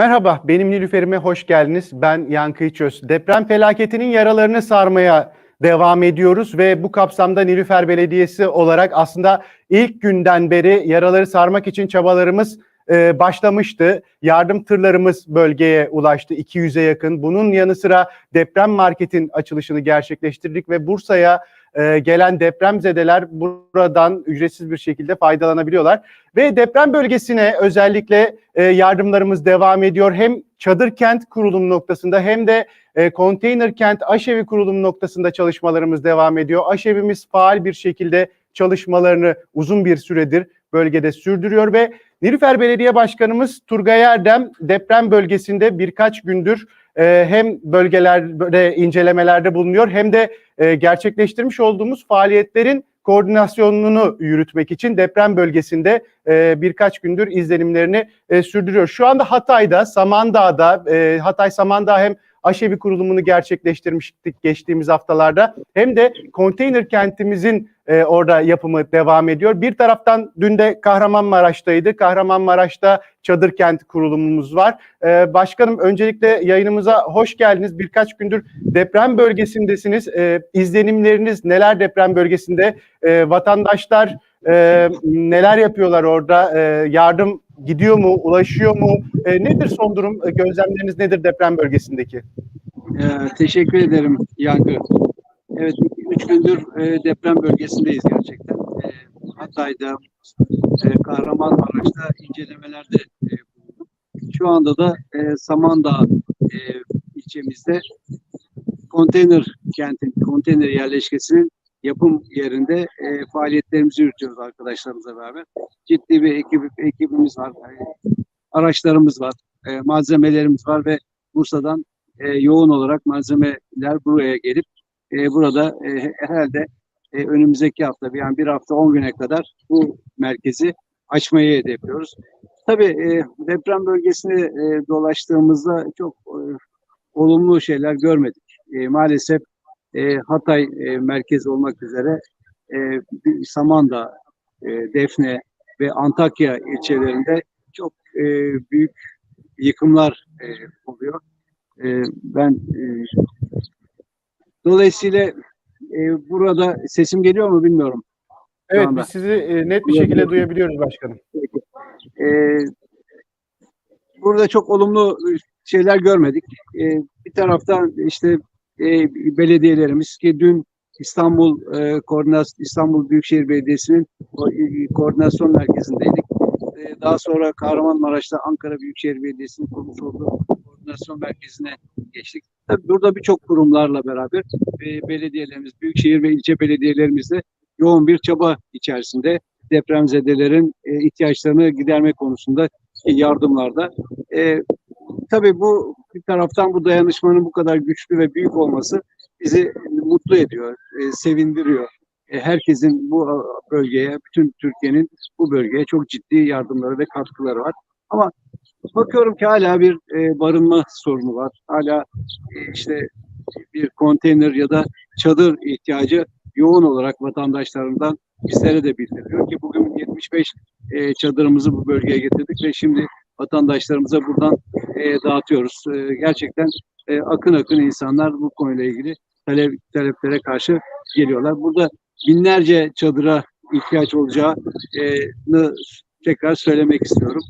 Merhaba, benim Nilüfer'ime hoş geldiniz. Ben Yankı İçöz. Deprem felaketinin yaralarını sarmaya devam ediyoruz ve bu kapsamda Nilüfer Belediyesi olarak aslında ilk günden beri yaraları sarmak için çabalarımız e, başlamıştı. Yardım tırlarımız bölgeye ulaştı 200'e yakın. Bunun yanı sıra deprem marketin açılışını gerçekleştirdik ve Bursa'ya e, gelen depremzedeler buradan ücretsiz bir şekilde faydalanabiliyorlar. Ve deprem bölgesine özellikle e, yardımlarımız devam ediyor. Hem çadır kent kurulum noktasında hem de e, konteyner kent aşevi kurulum noktasında çalışmalarımız devam ediyor. Aşevimiz faal bir şekilde çalışmalarını uzun bir süredir bölgede sürdürüyor ve Nilüfer Belediye Başkanımız Turgay Erdem deprem bölgesinde birkaç gündür e, hem bölgelerde incelemelerde bulunuyor hem de e, gerçekleştirmiş olduğumuz faaliyetlerin koordinasyonunu yürütmek için deprem bölgesinde e, birkaç gündür izlenimlerini e, sürdürüyor. Şu anda Hatay'da, Samandağ'da, e, Hatay Samandağ hem aşevi kurulumunu gerçekleştirmiştik geçtiğimiz haftalarda hem de konteyner kentimizin e, orada yapımı devam ediyor. Bir taraftan dün de Kahramanmaraş'taydı. Kahramanmaraş'ta çadır kent kurulumumuz var. E, başkanım öncelikle yayınımıza hoş geldiniz. Birkaç gündür deprem bölgesindesiniz. E, izlenimleriniz neler deprem bölgesinde? E, vatandaşlar e, neler yapıyorlar orada? E, yardım gidiyor mu, ulaşıyor mu? E, nedir son durum? E, gözlemleriniz nedir deprem bölgesindeki? Ee, teşekkür ederim Yankı. Evet, üç gündür e, deprem bölgesindeyiz gerçekten. E, Hatay'da, e, Kahramanmaraş'ta incelemelerde e. Şu anda da e, Samandağ e, ilçemizde konteyner kentin, konteyner yerleşkesinin yapım yerinde e, faaliyetlerimizi yürütüyoruz arkadaşlarımızla beraber. Ciddi bir ekip, ekibimiz var, e, araçlarımız var, e, malzemelerimiz var ve Bursa'dan e, yoğun olarak malzemeler buraya gelip e, burada e, herhalde e, önümüzdeki hafta yani bir hafta 10 güne kadar bu merkezi açmayı hedefliyoruz. Tabii e, deprem bölgesine e, dolaştığımızda çok e, olumlu şeyler görmedik. E, maalesef e, Hatay e, merkez olmak üzere e, Samandağ, e, Defne ve Antakya ilçelerinde çok e, büyük yıkımlar e, oluyor. E, ben e, dolayısıyla e, burada sesim geliyor mu bilmiyorum. Evet biz sizi e, net bir şekilde duyabiliyoruz başkanım. E, burada çok olumlu şeyler görmedik. E, bir taraftan işte e, belediyelerimiz ki dün İstanbul e, Koordinasyon İstanbul Büyükşehir Belediyesi'nin e, koordinasyon merkezindeydik. E, daha sonra Kahramanmaraş'ta Ankara Büyükşehir Belediyesi'nin kurmuş olduğu koordinasyon merkezine geçtik. Tabii burada birçok kurumlarla beraber e, belediyelerimiz, büyükşehir ve ilçe belediyelerimizle yoğun bir çaba içerisinde depremzedelerin e, ihtiyaçlarını giderme konusunda yardımlarda. E, tabii bu bir taraftan bu dayanışmanın bu kadar güçlü ve büyük olması bizi mutlu ediyor, e, sevindiriyor. E, herkesin bu e, bölgeye, bütün Türkiye'nin bu bölgeye çok ciddi yardımları ve katkıları var. Ama bakıyorum ki hala bir e, barınma sorunu var. Hala e, işte bir konteyner ya da çadır ihtiyacı yoğun olarak vatandaşlarından bizlere de bildiriliyor ki bugün 75 e, çadırımızı bu bölgeye getirdik ve şimdi vatandaşlarımıza buradan e, dağıtıyoruz. E, gerçekten e, akın akın insanlar bu konuyla ilgili talep, taleplere karşı geliyorlar. Burada binlerce çadıra ihtiyaç olacağını tekrar söylemek istiyorum.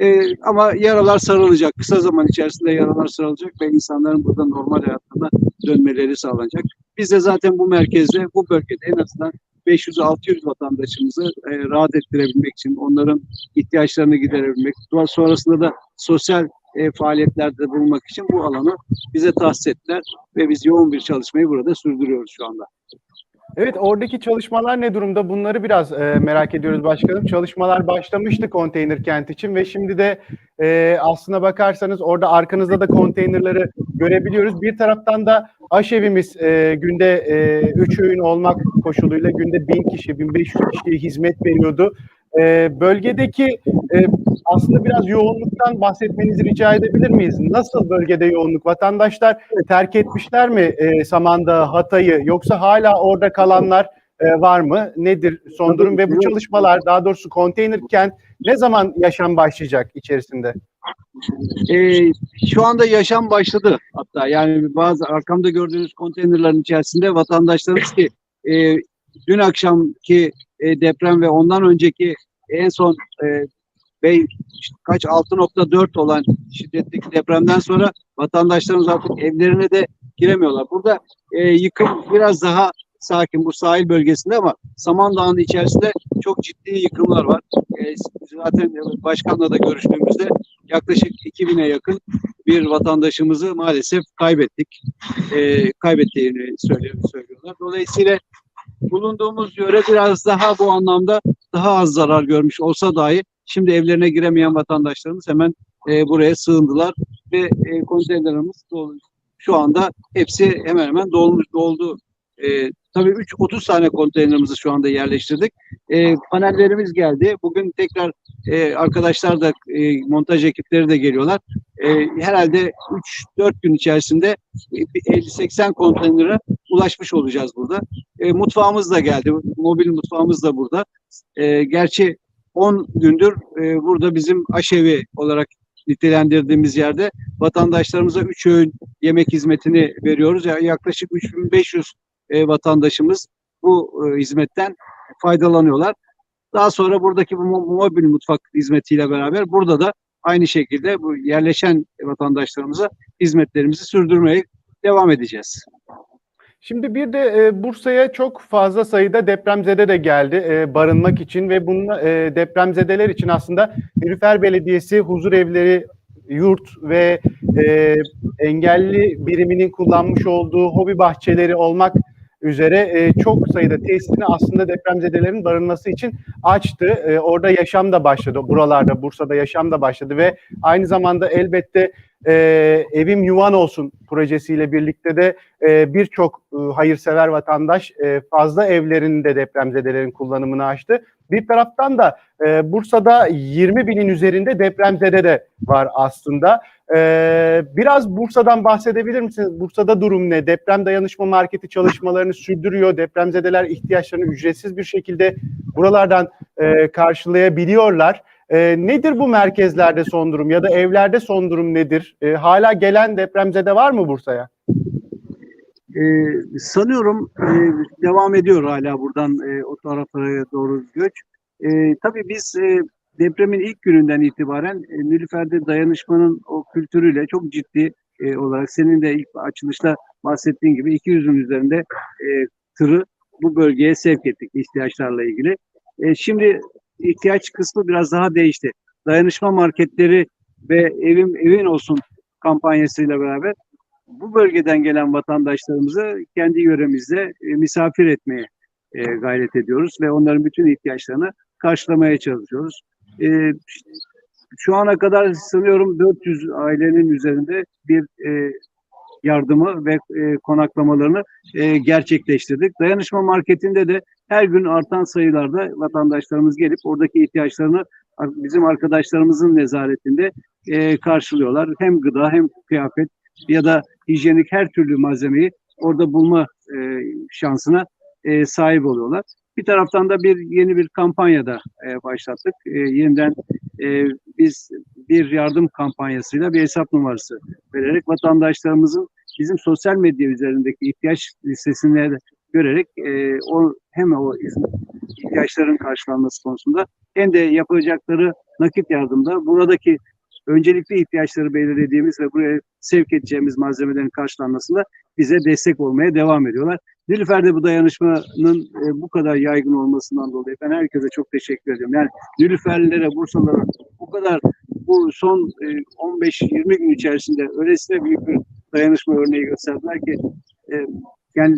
E, ama yaralar sarılacak. Kısa zaman içerisinde yaralar sarılacak ve insanların burada normal hayatına dönmeleri sağlanacak. Biz de zaten bu merkezde, bu bölgede en azından 500-600 vatandaşımızı e, rahat ettirebilmek için, onların ihtiyaçlarını giderebilmek, sonrasında da sosyal e, faaliyetlerde bulunmak için bu alanı bize tahsis ettiler ve biz yoğun bir çalışmayı burada sürdürüyoruz şu anda. Evet oradaki çalışmalar ne durumda? Bunları biraz e, merak ediyoruz başkanım. Çalışmalar başlamıştı konteyner kent için ve şimdi de e, aslına bakarsanız orada arkanızda da konteynerları görebiliyoruz. Bir taraftan da aşevimiz e, günde 3 öğün olmak koşuluyla günde 1000 kişi, 1500 kişiye hizmet veriyordu. E, bölgedeki e, aslında biraz yoğunluktan bahsetmenizi rica edebilir miyiz? Nasıl bölgede yoğunluk? Vatandaşlar terk etmişler mi e, Samandağ, Hatay'ı yoksa hala orada kalanlar e, var mı? Nedir son durum ve bu çalışmalar daha doğrusu konteyner kent ne zaman yaşam başlayacak içerisinde? Ee, şu anda yaşam başladı hatta yani bazı arkamda gördüğünüz konteynerlerin içerisinde vatandaşlarımız ki e, dün akşamki e, deprem ve ondan önceki en son e, işte kaç 6.4 olan şiddetteki depremden sonra vatandaşlarımız artık evlerine de giremiyorlar. Burada e, yıkım biraz daha sakin bu sahil bölgesinde ama Samandağ'ın içerisinde çok ciddi yıkımlar var. E, zaten başkanla da görüştüğümüzde yaklaşık 2000'e yakın bir vatandaşımızı maalesef kaybettik. E, kaybettiğini söylüyor, söylüyorlar. Dolayısıyla bulunduğumuz yöre biraz daha bu anlamda daha az zarar görmüş olsa dahi şimdi evlerine giremeyen vatandaşlarımız hemen e, buraya sığındılar ve e, konteynerlerimiz dolu. Şu anda hepsi hemen hemen dolmuş doldu. E, tabii 3 30 tane konteynerimizi şu anda yerleştirdik. E, panellerimiz geldi. Bugün tekrar e, arkadaşlar da e, montaj ekipleri de geliyorlar. E, herhalde 3-4 gün içerisinde e, bir 50-80 konteynere ulaşmış olacağız burada. E, mutfağımız da geldi. Mobil mutfağımız da burada. E, gerçi 10 gündür e, burada bizim aşevi olarak nitelendirdiğimiz yerde vatandaşlarımıza 3 öğün yemek hizmetini veriyoruz. Yani yaklaşık 3500 e, vatandaşımız bu e, hizmetten faydalanıyorlar. Daha sonra buradaki bu mo- mobil mutfak hizmetiyle beraber burada da aynı şekilde bu yerleşen vatandaşlarımıza hizmetlerimizi sürdürmeye devam edeceğiz. Şimdi bir de e, Bursa'ya çok fazla sayıda depremzede de geldi e, barınmak için ve bunun e, depremzedeler için aslında Nilüfer Belediyesi huzur evleri, yurt ve e, engelli biriminin kullanmış olduğu hobi bahçeleri olmak üzere e, çok sayıda tesisini aslında depremzedelerin barınması için açtı. E, orada yaşam da başladı. Buralarda, Bursa'da yaşam da başladı ve aynı zamanda elbette e, Evim Yuvan Olsun projesiyle birlikte de e, birçok e, hayırsever vatandaş e, fazla evlerini de depremzedelerin kullanımını açtı. Bir taraftan da e, Bursa'da 20 binin üzerinde depremzede de var aslında. E, biraz Bursa'dan bahsedebilir misiniz? Bursa'da durum ne? Deprem dayanışma marketi çalışmalarını sürdürüyor. Depremzedeler ihtiyaçlarını ücretsiz bir şekilde buralardan e, karşılayabiliyorlar. E, nedir bu merkezlerde son durum ya da evlerde son durum nedir? E, hala gelen depremzede var mı Bursa'ya? Ee, sanıyorum e, devam ediyor hala buradan e, o taraflara doğru göç. E, tabii biz e, depremin ilk gününden itibaren e, Nilüfer'de dayanışmanın o kültürüyle çok ciddi e, olarak senin de ilk açılışta bahsettiğin gibi 200'ün üzerinde e, tırı bu bölgeye sevk ettik ihtiyaçlarla ilgili. E, şimdi ihtiyaç kısmı biraz daha değişti. Dayanışma marketleri ve evim evin olsun kampanyasıyla beraber bu bölgeden gelen vatandaşlarımızı kendi yöremizde e, misafir etmeye e, gayret ediyoruz ve onların bütün ihtiyaçlarını karşılamaya çalışıyoruz. E, şu ana kadar sanıyorum 400 ailenin üzerinde bir yardımı ve e, konaklamalarını e, gerçekleştirdik. Dayanışma marketinde de her gün artan sayılarda vatandaşlarımız gelip oradaki ihtiyaçlarını bizim arkadaşlarımızın nezaretinde e, karşılıyorlar. Hem gıda hem kıyafet ya da hijyenik her türlü malzemeyi orada bulma e, şansına e, sahip oluyorlar. Bir taraftan da bir yeni bir kampanya da e, başlattık. E, yeniden e, biz bir yardım kampanyasıyla bir hesap numarası vererek vatandaşlarımızın bizim sosyal medya üzerindeki ihtiyaç listesine görerek e, o hem o ihtiyaçların karşılanması konusunda hem de yapacakları nakit yardımda buradaki öncelikli ihtiyaçları belirlediğimiz ve buraya sevk edeceğimiz malzemelerin karşılanmasında bize destek olmaya devam ediyorlar. Nilüfer'de bu dayanışmanın e, bu kadar yaygın olmasından dolayı ben herkese çok teşekkür ediyorum. Yani Nilüferlilere, Bursalılara bu kadar bu son e, 15-20 gün içerisinde öylesine büyük bir dayanışma örneği gösterdiler ki e, yani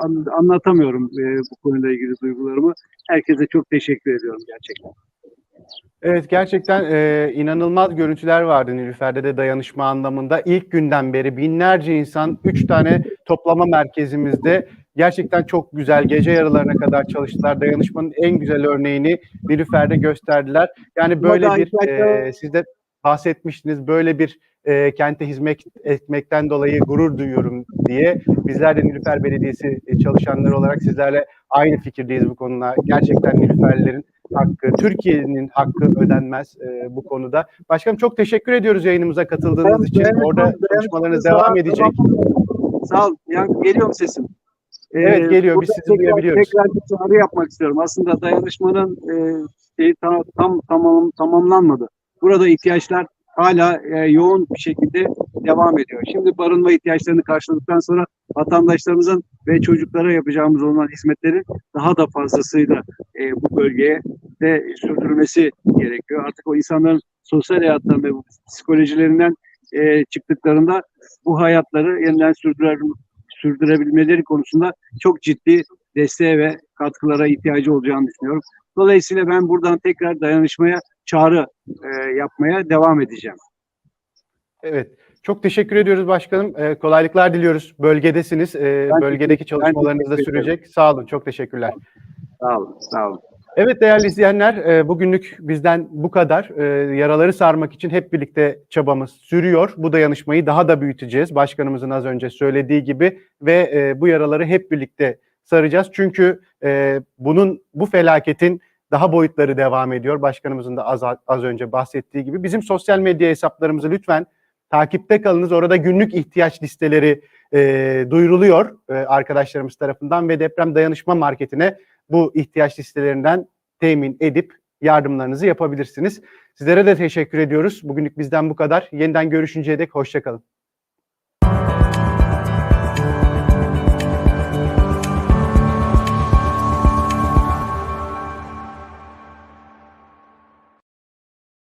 an, anlatamıyorum e, bu konuyla ilgili duygularımı. Herkese çok teşekkür ediyorum gerçekten. Evet gerçekten e, inanılmaz görüntüler vardı Nilüfer'de de dayanışma anlamında. İlk günden beri binlerce insan 3 tane toplama merkezimizde gerçekten çok güzel gece yarılarına kadar çalıştılar. Dayanışmanın en güzel örneğini Nilüfer'de gösterdiler. Yani böyle bir e, siz de bahsetmiştiniz böyle bir e, kente hizmet etmekten dolayı gurur duyuyorum diye. Bizler de Nilüfer Belediyesi çalışanları olarak sizlerle aynı fikirdeyiz bu konuda. Gerçekten Nilüferlilerin hakkı, Türkiye'nin hakkı ödenmez e, bu konuda. Başkanım çok teşekkür ediyoruz yayınımıza katıldığınız için. Dayanışma- Orada sağ- devam edecek. Sağ ol. Yani geliyor mu sesim? Evet, geliyor. Biz sizi tekrar, duyabiliyoruz. Tekrar bir çağrı yapmak istiyorum. Aslında dayanışmanın e, şeyi tam, tam tamam, tamamlanmadı. Burada ihtiyaçlar hala e, yoğun bir şekilde devam ediyor. Şimdi barınma ihtiyaçlarını karşıladıktan sonra vatandaşlarımızın ve çocuklara yapacağımız olan hizmetlerin daha da fazlasıyla e, bu bölgeye de sürdürülmesi gerekiyor. Artık o insanların sosyal hayattan ve psikolojilerinden e, çıktıklarında bu hayatları yeniden sürdürer, sürdürebilmeleri konusunda çok ciddi desteğe ve katkılara ihtiyacı olacağını düşünüyorum. Dolayısıyla ben buradan tekrar dayanışmaya çağrı e, yapmaya devam edeceğim. Evet. Çok teşekkür ediyoruz başkanım. Ee, kolaylıklar diliyoruz. Bölgedesiniz. Ee, Ben bölgedeki çalışmalarınız da sürecek. Sağ olun. Çok teşekkürler. Sağ olun, sağ olun. Evet değerli izleyenler, e, bugünlük bizden bu kadar. E, Yaraları sarmak için hep birlikte çabamız sürüyor. Bu dayanışmayı daha da büyüteceğiz. Başkanımızın az önce söylediği gibi ve e, bu yaraları hep birlikte saracağız. Çünkü bunun bu felaketin daha boyutları devam ediyor. Başkanımızın da az az önce bahsettiği gibi. Bizim sosyal medya hesaplarımızı lütfen takipte kalınız. Orada günlük ihtiyaç listeleri e, duyuruluyor e, arkadaşlarımız tarafından ve deprem dayanışma marketine bu ihtiyaç listelerinden temin edip yardımlarınızı yapabilirsiniz. Sizlere de teşekkür ediyoruz. Bugünlük bizden bu kadar. Yeniden görüşünceye dek hoşçakalın.